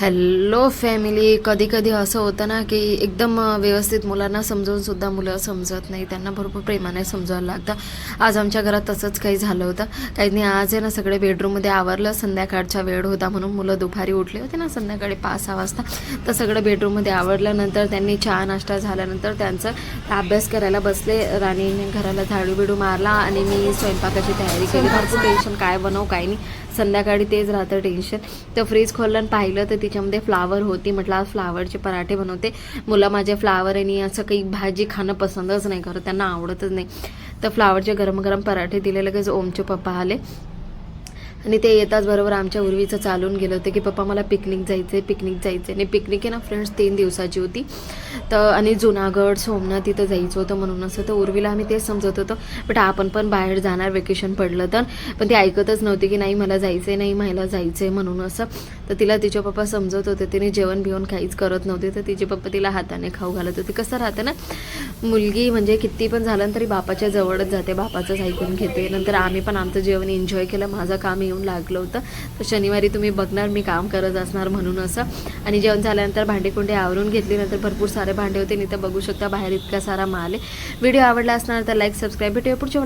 Hello family कधी कधी असं होतं ना की एकदम व्यवस्थित मुलांना समजावून सुद्धा मुलं समजत नाही. त्यांना भरपूर प्रेमाने समजावं लागतं. आज आमच्या घरात तसंच काही झालं होतं. काही नाही आज आहे ना सगळे बेडरूममध्ये आवरलं. संध्याकाळचा वेळ होता म्हणून मुलं दुपारी उठले होते ना संध्याकाळी पाच सहा वाजता. तर सगळं बेडरूममध्ये आवरल्यानंतर त्यांनी चहा नाश्ता झाल्यानंतर त्यांचं अभ्यास करायला बसले. राणीने घराला झाडू बिडू मारला आणि मी स्वयंपाकाची तयारी केली. भरपूर टेन्शन काय बनवू काय नाही. संध्याकाळी तेच राहतं टेन्शन तर फ्रीज खोललं पाहिलं तर तिच्यामध्ये फ्लावर होती. म्हटलं आज फ्लावरचे पराठे बनवते. मुलं माझे फ्लावर आणि असं काही भाजी खाणं पसंतच नाही करत. त्यांना आवडतच नाही. तर फ्लावरचे गरम गरम पराठे दिले. लगेच ओमचे पप्पा आले. आणि ते येताच बरोबर आमच्या उर्वीचं चालून गेलं होतं की पप्पा मला पिकनिक जायचं आहे पिकनिक जायचं आहे आणि पिकनिक आहे ना फ्रेंड्स तीन दिवसाची होती. तर आणि जुनागड सोमनाथ तिथं जायचं होतं म्हणून असं. तर उर्वीला आम्ही तेच समजत होतो. बट आपण पण बाहेर जाणार वेकेशन पडलं तर. पण ती ऐकतच नव्हती की नाही मला जायचं आहे नाही मला जायचं आहे म्हणून असं. तर तिला तिचे पप्पा समजत होते. तिने जेवण बिवण काहीच करत नव्हते. तर तिचे पप्पा तिला हाताने खाऊ घालत होते. कसं राहतं ना मुलगी म्हणजे किती पण झालं तरी बापाच्या जवळच जाते. बापाचंच ऐकून घेते. नंतर आम्ही पण आमचं जेवण एन्जॉय केलं. माझं काम येऊन लागलं होतं. तर शनिवारी तुम्ही बघणार मी काम करत असणार म्हणून असं. आणि जेवण झाल्यानंतर भांडेकुंडे आवरून घेतली नंतर भरपूर सारे भांडे होते. नाही तर बघू शकता बाहेर इतका सारा माल आहे. व्हिडिओ आवडला असणार तर लाईक सबस्क्राईब भेटूया पुढच्या